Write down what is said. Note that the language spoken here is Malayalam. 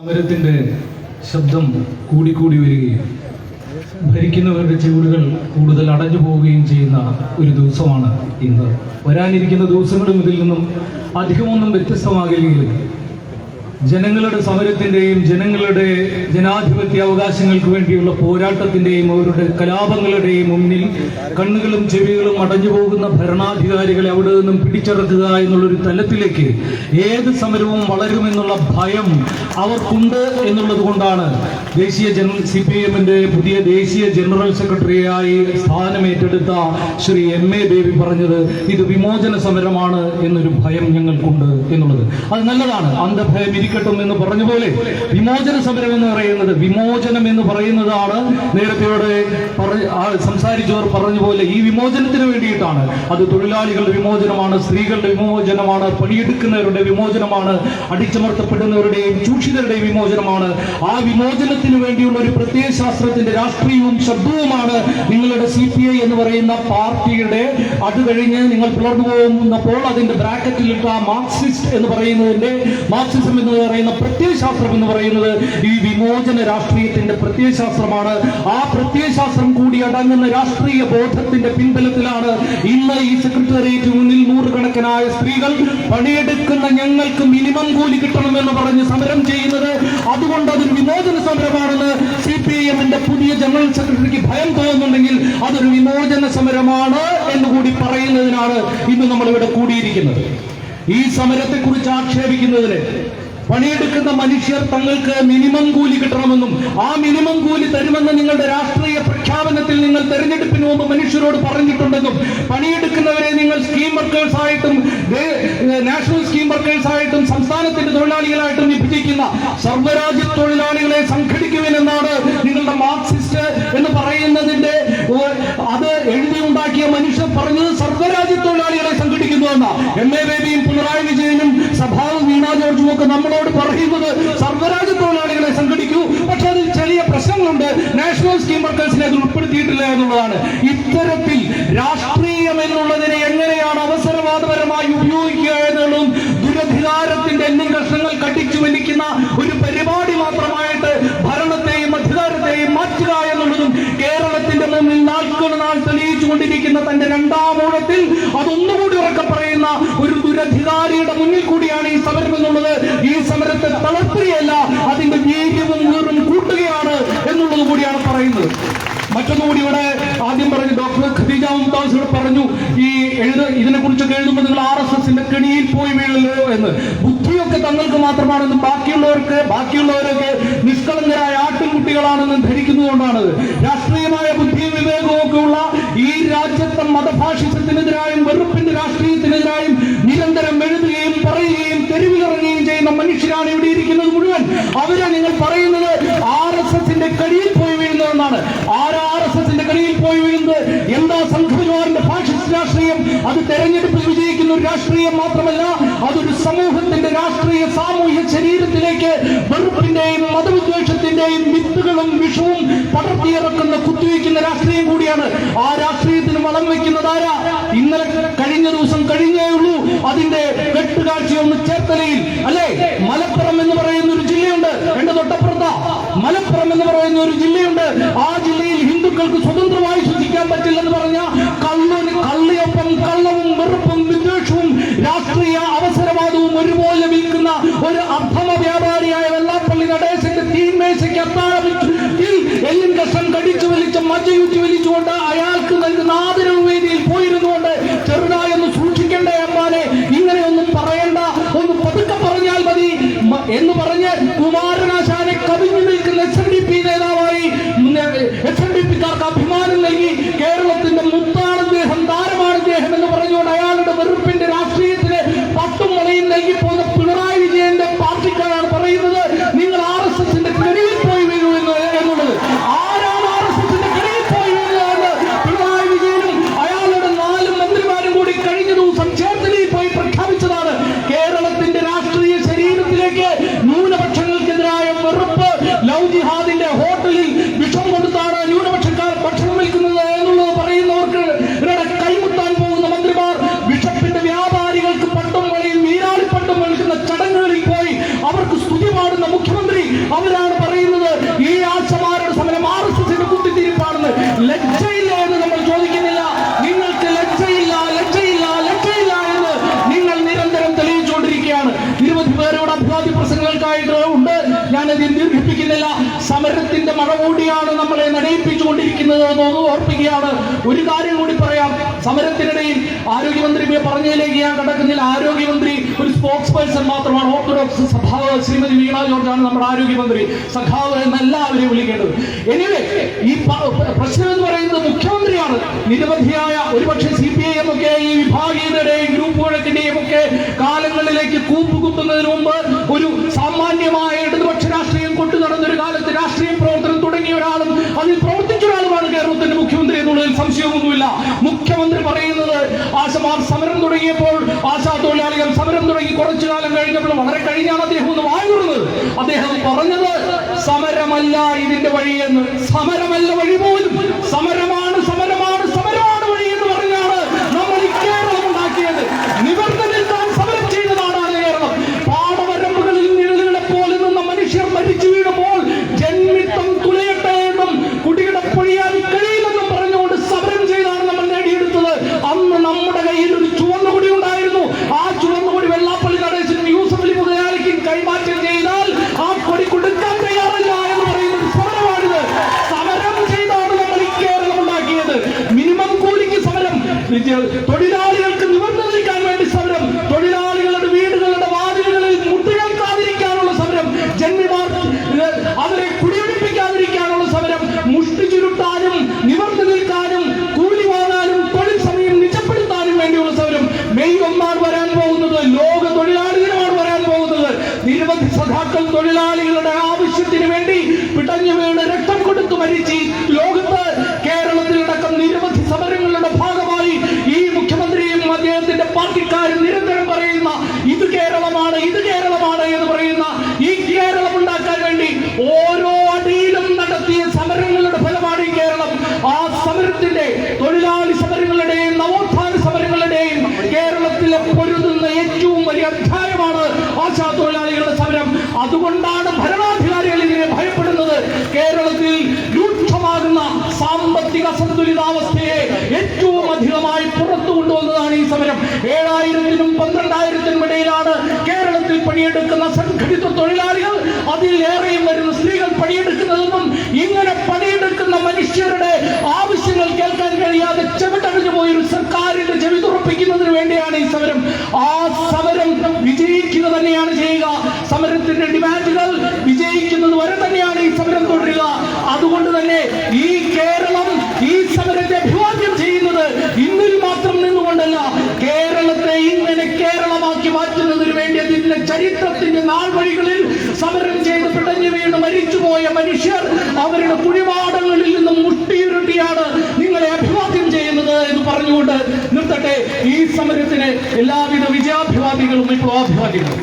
സമരത്തിന്റെ ശബ്ദം കൂടിക്കൂടി വരികയും ഭരിക്കുന്നവരുടെ ചുവടുകൾ കൂടുതൽ അടഞ്ഞു പോവുകയും ചെയ്യുന്ന ഒരു ദിവസമാണ് ഇന്ന്. വരാനിരിക്കുന്ന ദിവസങ്ങളും ഇതിൽ നിന്നും അധികമൊന്നും വ്യത്യസ്തമാകില്ലെങ്കിലും ജനങ്ങളുടെ സമരത്തിന്റെയും ജനങ്ങളുടെ ജനാധിപത്യ അവകാശങ്ങൾക്ക് വേണ്ടിയുള്ള പോരാട്ടത്തിന്റെയും അവരുടെ കലാപങ്ങളുടെയും മുന്നിൽ കണ്ണുകളും ചെവികളും അടഞ്ഞു പോകുന്ന ഭരണാധികാരികളെ അവിടെ നിന്നും പിടിച്ചെടുക്കുക എന്നുള്ളൊരു തലത്തിലേക്ക് ഏത് സമരവും വളരുമെന്നുള്ള ഭയം അവർക്കുണ്ട് എന്നുള്ളത് കൊണ്ടാണ് ദേശീയ ജനറൽ സി പി എമ്മിന്റെ പുതിയ ദേശീയ ജനറൽ സെക്രട്ടറിയായി സ്ഥാനമേറ്റെടുത്ത ശ്രീ എം എ ദേവി പറഞ്ഞത് ഇത് വിമോചന സമരമാണ് എന്നൊരു ഭയം ഞങ്ങൾക്കുണ്ട് എന്നുള്ളത്. അത് നല്ലതാണ്. അന്ധഭയം ഇരിക്കട്ടും എന്ന് പറഞ്ഞ പോലെ വിമോചന സമരം എന്ന് പറയുന്നത് വിമോചനം എന്ന് പറയുന്നതാണ് നേരത്തെയോടെ സംസാരിച്ചവർ പറഞ്ഞ പോലെ ഈ വിമോചനത്തിന് വേണ്ടിയിട്ടാണ്. അത് തൊഴിലാളികളുടെ വിമോചനമാണ് സ്ത്രീകളുടെ വിമോചനമാണ് പണിയെടുക്കുന്നവരുടെ വിമോചനമാണ് അടിച്ചമർത്തപ്പെടുന്നവരുടെയും ചൂഷിതരുടെയും വിമോചനമാണ്. ആ വിമോചനത്തിന് വേണ്ടിയുള്ള ഒരു പ്രത്യയ ശാസ്ത്രത്തിന്റെ രാഷ്ട്രീയവും ശബ്ദവുമാണ് നിങ്ങളുടെ സി പി ഐ എന്ന് പറയുന്ന പാർട്ടിയുടെ. അത് കഴിഞ്ഞ് നിങ്ങൾ പിളർന്നു പോകുന്നപ്പോൾ അതിന്റെ ബ്രാക്കറ്റിലിട്ട മാർക്സിസ്റ്റ് എന്ന് പറയുന്നതിന്റെ മാർക്സിസം എന്ന് പറയുന്ന പ്രത്യയശാസ്ത്രം എന്ന് പറയുന്നത് ഈ വിമോചന രാഷ്ട്രീയത്തിന്റെ പ്രത്യയശാസ്ത്രമാണ് ആ പ്രത്യയശാസ്ത്രം കൂടി അടങ്ങുന്ന രാഷ്ട്രീയ ബോധത്തിന്റെ പിൻബലത്തിലാണ് ഇന്ന് ഈ സെക്രട്ടേറിയറ്റ് മുന്നിൽ നൂറുകണക്കിനായ സ്ത്രീകൾ പണിയെടുക്കുന്ന ഞങ്ങൾക്ക് മിനിമം കൂലി കിട്ടണമെന്ന് പറഞ്ഞ് സമരം ചെയ്യുന്നത്. അതുകൊണ്ട് അതൊരു വിമോചന സമരമാണെന്ന് സി പി ഐ എമ്മിന്റെ പുതിയ ജനറൽ സെക്രട്ടറിക്ക് ഭയം തോന്നുന്നുണ്ടെങ്കിൽ അതൊരു വിമോചന സമരമാണ് എന്ന് കൂടി പറയുന്നതിനാണ് ഇന്ന് നമ്മൾ ഇവിടെ കൂടിയിരിക്കുന്നത്. ഈ സമരത്തെക്കുറിച്ച് ആക്ഷേപിക്കുന്നതിന് പണിയെടുക്കുന്ന മനുഷ്യർ തങ്ങൾക്ക് മിനിമം കൂലി കിട്ടണമെന്നും ആ മിനിമം കൂലി തരുമെന്ന് നിങ്ങളുടെ രാഷ്ട്രീയ പ്രഖ്യാപനത്തിൽ നിങ്ങൾ തെരഞ്ഞെടുപ്പിന് മുമ്പ് മനുഷ്യരോട് പറഞ്ഞിട്ടുണ്ടെന്നും പണിയെടുക്കുന്നവരെ നിങ്ങൾ സ്കീം വർക്കേഴ്സ് ആയിട്ടും നാഷണൽ സ്കീം വർക്കേഴ്സ് ആയിട്ടും സംസ്ഥാനത്തിന്റെ തൊഴിലാളികളായിട്ടും വിഭജിക്കുന്ന സർവരാജ്യ തൊഴിലാളികളെ സംഘടിക്കുവിനെന്നാണ് നിങ്ങളുടെ മാർക്സിസ്റ്റ് എന്ന് പറയുന്നതിന്റെ അത് എഴുതി ഉണ്ടാക്കിയ മനുഷ്യർ പറഞ്ഞത് സർവരാജ്യ ഉൾപ്പെടുത്തിയിട്ടില്ല എന്നുള്ളതാണ്. ഇത്തരത്തിൽ രാഷ്ട്രീയം എന്നുള്ളതിനെ എങ്ങനെയാണ് അവസരവാദപരമായി ഉപയോഗിക്കുക എന്നുള്ളതും ദുരധികാരത്തിന്റെ എന്നും കഷ്ണങ്ങൾ കട്ടിച്ചു വലിക്കുന്ന ഒരു പരിപാടി മാത്രമായിട്ട് ഭരണത്തെയും അധികാരത്തെയും മാറ്റുക എന്നുള്ളതും കേരളത്തിന്റെ മുന്നിൽ നാൾക്കൊരു നാൾ തെളിയിച്ചു കൊണ്ടിരിക്കുന്ന തന്റെ രണ്ടാം ഊഴത്തിൽ അതൊന്നുകൂടി ഉറക്കെ പറയുന്ന ഒരു ദുരധികാരിയുടെ മുന്നിൽ കൂടിയാണ് ഈ സമരം എന്നുള്ളത്. ഈ സമരത്തെ തളർത്തുകയല്ല അതിന്റെ വീര്യവും വീറും കൂട്ടുകയാണ് എന്നുള്ളത് കൂടിയാണ് പറയുന്നത്. മറ്റൊന്നുകൂടി ഇവിടെ ആദ്യം പറഞ്ഞു ഡോക്ടർ ഖദീജ മുംതാസ് ഇവിടെ പറഞ്ഞു ഈ എഴുത ഇതിനെ കുറിച്ചൊക്കെ എഴുതുമ്പോൾ നിങ്ങൾ ആർ എസ് എസിന്റെ കെണിയിൽ പോയി വീഴല്ലോ എന്ന്. ബുദ്ധിയൊക്കെ തങ്ങൾക്ക് മാത്രമാണെന്ന് ബാക്കിയുള്ളവർക്ക് ബാക്കിയുള്ളവരൊക്കെ നിഷ്കളങ്കരായ ആട്ടിൻകുട്ടികളാണെന്ന് ധരിക്കുന്നതുകൊണ്ടാണ്. രാഷ്ട്രീയമായ ബുദ്ധിയും വിവേകവും ഒക്കെ ഉള്ള ഈ രാജ്യത്തെ മതഭാഷിസത്തിനെതിരായും വെറുപ്പിന്റെ രാഷ്ട്രീയത്തിനെതിരായും നിരന്തരം എഴുതുകയും പറയുകയും തെരുവിലിറങ്ങുകയും ചെയ്യുന്ന മനുഷ്യരാണ് ഇവിടെ ഇരിക്കുന്നത് മുഴുവൻ അവരെ നിങ്ങൾ പറയുന്നത് ആർ എസ് എസിന്റെ കടിയിൽ പോയി വീഴുന്നതെന്നാണ് ആരാ ആർ എസ് എസിന്റെ കടിയിൽ പോയി വീഴുന്നത് എന്താ സംഘപരിവാറിന്റെ ഫാഷിസ്റ്റ് രാഷ്ട്രീയം അത് തെരഞ്ഞെടുപ്പിൽ വിജയിക്കുന്ന ഒരു രാഷ്ട്രീയം മാത്രമല്ല അതൊരു സമൂഹത്തിന്റെ രാഷ്ട്രീയ സാമൂഹ്യ ശരീരത്തിലേക്ക് വെറുപ്പിന്റെയും മതവിദ്വേഷത്തിന്റെയും വിത്തുകളും വിഷവും പടർത്തിയിറക്കുന്ന കുത്തിവെക്കുന്ന രാഷ്ട്രീയം കൂടിയാണ്. ആ രാഷ്ട്രീയത്തിന് വളം വെക്കുന്നത് ആരാ? ഇന്നലെ കഴിഞ്ഞ ദിവസം കഴിഞ്ഞേ ഉള്ളൂ. അതിന്റെ വെട്ടുകാഴ്ചയൊന്ന് ചേർത്തലയിൽ അർത്ഥമ വ്യാപാരിയായ വെള്ളാപ്പള്ളി നടേശന്റെ തീന്മേശയ്ക്ക് അത്താഴമിൽ എല്ലിൻ കഷ്ണം കടിച്ചു വലിച്ച് മജയൂറ്റി വലിച്ചുകൊണ്ട് അയാൾക്ക് നൽകുന്ന ആദരവ് വേദിയിൽ പോയിരുന്നുകൊണ്ട് ചെറുതായി ഒന്ന് സൂക്ഷിക്കണ്ടേ അമ്മാനെ? ഇങ്ങനെയൊന്നും പറയണ്ട. ഒന്ന് പതുക്കെ പറഞ്ഞാൽ മതി. എന്ന് പറഞ്ഞ് കുമാരനാശാനെ കൂടിയാണ് നമ്മളെ നടയിപ്പിച്ചുകൊണ്ടിരിക്കുന്നത് എന്ന് ഓർപ്പിക്കുകയാണ്. ഒരു കാര്യം കൂടി പറയാം. സമരത്തിനിടയിൽ ആരോഗ്യമന്ത്രി പറഞ്ഞതിലേക്ക് ഞാൻ കടക്കുന്നില്ല ആരോഗ്യമന്ത്രി ഒരു സ്പോക്സ് പേഴ്സൺ മാത്രമാണ്. ഓർത്തഡോക്സ് സഭാവ് ശ്രീമതി വീണ ജോർജാണ് നമ്മുടെ ആരോഗ്യമന്ത്രി. സഖാവ് എന്നല്ല എല്ലാവരെയും വിളിക്കേണ്ടത്. എനിവേ ഈ പ്രശ്നം എന്ന് പറയുന്നത് മുഖ്യമന്ത്രിയാണ്. നിരവധിയായ ഒരുപക്ഷെ സി പി ഐ എം ഒക്കെ ഈ വിഭാഗീയതയുടെയും ഗ്രൂപ്പ് വഴക്കിന്റെയും ഒക്കെ കാലങ്ങളിലേക്ക് കൂപ്പുകുത്തുന്നതിന് മുമ്പ് ഒരു സാമാന്യമായ ഇടതുപക്ഷ രാഷ്ട്രീയം കൊണ്ടു നടന്ന ഒരു കാലത്ത് രാഷ്ട്രീയ പ്രവർത്തനം തുടങ്ങിയ ഒരാളും അതിൽ പ്രവർത്തിച്ച ഒരാളുമാണ് കേരളത്തിന്റെ മുഖ്യമന്ത്രി എന്നുള്ളതിൽ സംശയമൊന്നുമില്ല മുഖ്യമന്ത്രി പറയുന്നത് ആശമാർ സമരം തുടങ്ങിയപ്പോൾ ആശാ തൊഴിലാളികൾ സമരം തുടങ്ങി. കുറച്ചു കാലം കഴിഞ്ഞപ്പോൾ വളരെ കഴിഞ്ഞാണ് അദ്ദേഹം ഒന്ന് വായുന്നത് അദ്ദേഹം പറഞ്ഞത് സമരമല്ല ഇതിന്റെ വഴിയെന്ന് സമരമല്ല വഴി പോലും. സമരമാണ് സമരമാണ് വഴി എന്ന് പറഞ്ഞാണ് നമ്മൾ ഈ കേരളം ഉണ്ടാക്കിയത് നിവർന്നു നിൽക്കാൻ സമരം ചെയ്ത നാടാണ് കേരളം പാടവരമ്പുകളിൽ നിഴലുകളെ പോലെ നിന്ന മനുഷ്യർ മരിച്ചു വീഴുമ്പോൾ ജന്മിത്തം തുലയട്ടെ എന്നും കുടിയുടെ പൊഴിയാൻ കഴിയില്ലെന്നും പറഞ്ഞുകൊണ്ട് സമരം ചെയ്താണ് നമ്മൾ നേടിയെടുത്തത് അന്ന് നമ്മുടെ കയ്യിൽ ഒരു ചുവന്ന കൊടി ഉണ്ടായിരുന്നു ആ ചുവന്ന കൊടി വെള്ളാപ്പള്ളി നടേശനും യൂസഫ് അലി മുതലാളിക്കും കൈമാറ്റം ചെയ്താൽ ആ കൊടി കൊടുക്കാൻ തയ്യാറല്ല എന്ന് പറയുന്ന ഒരു സമരമാണിത് സമരം ചെയ്താണ് നമ്മൾ ഈ കേരളം ഉണ്ടാക്കിയത് മിനിമം കൂലിക്ക് സമരം തൊഴിലാളികൾക്ക് നിവർന്നു നിൽക്കാൻ വേണ്ടി സമരം തൊഴിലാളികളുടെ വീടുകളുടെ വാതിലുകളിൽ മുട്ടുകൾക്കാതിരിക്കാനുള്ള സമരം ജന്മിമാർ അവരെ കുടിയൊഴിപ്പിക്കാതിരിക്കാനുള്ള സമരം മുഷ്ടി ചുരുട്ടാനും നിവർന്നു നിൽക്കാനും കൂലി വാങ്ങാനും തൊഴിൽ സമയം നിജപ്പെടുത്താനും വേണ്ടിയുള്ള സമരം. മെയ് ഒന്നാണ് വരാൻ പോകുന്നത്. ലോക തൊഴിലാളി വരാൻ പോകുന്നത്. നിരവധി സഖാക്കൾ തൊഴിലാളികളുടെ ആവശ്യത്തിന് വേണ്ടി പിടഞ്ഞു വീണ് പാർട്ടിക്കാരും നിരന്തരം പറയുന്ന ഇത് കേരളമാണ് ഇത് കേരളമാണ് എന്ന് പറയുന്ന ഈ കേരളം ഉണ്ടാക്കാൻ വേണ്ടി ഓരോ അടിയിലും നടത്തിയ സമരങ്ങളുടെ ഫലമാണ് ഈ കേരളം. ആ സമരത്തിന്റെ തൊഴിലാളി സമരങ്ങളുടെയും നവോത്ഥാന സമരങ്ങളുടെയും കേരളത്തിലെ പൊരുതുന്ന ഏറ്റവും വലിയ അധ്യായമാണ് ആശാ തൊഴിലാളികളുടെ സമരം. അതുകൊണ്ടാണ് ഭരണാധികാരികൾ ഇതിനെ ഭയപ്പെടുന്നത്. കേരളത്തിൽ രൂക്ഷമാകുന്ന സാമ്പത്തിക സന്തുലിതാവസ്ഥയെ ഏറ്റവും അധികമായി പുറത്തു കൊണ്ടുവന്നതാണ് ഈ സമരം. ഏഴായിരത്തിനും പന്ത്രണ്ടായിരത്തിനും ഇടയിലാണ് കേരളത്തിൽ പണിയെടുക്കുന്ന സംഘടിത തൊഴിലാളികൾ അതിൽ ഏറെയും വരുന്ന സ്ത്രീകൾ പണിയെടുക്കുന്നതെന്നും ഇങ്ങനെ പണിയെടുക്കുന്ന മനുഷ്യരുടെ ആവശ്യങ്ങൾ കേൾക്കാൻ കഴിയാതെ ചെവിട്ടടിഞ്ഞു ഒരു സർക്കാരിന്റെ ചെവി തുറപ്പിക്കുന്നതിന് വേണ്ടിയാണ് ഈ സമരം. ആ സമരം വിജയിക്കുക തന്നെയാണ് ചെയ്യുക. സമരത്തിന്റെ ഡിമാൻഡുകൾ ചരിത്രത്തിന്റെ നാൾ വഴികളിൽ സമരം ചെയ്ത് പിടഞ്ഞു വീണ് മരിച്ചുപോയ മനുഷ്യർ അവരുടെ കുഴിപാടങ്ങളിൽ നിന്നും മുട്ടിയുരുട്ടിയാണ് നിങ്ങളെ അഭിവാദ്യം ചെയ്യുന്നത് എന്ന് പറഞ്ഞുകൊണ്ട് നിർത്തട്ടെ. ഈ സമരത്തിന് എല്ലാവിധ വിജയാഭിവാദികളും വിപ്ലവാഭിവാദികളും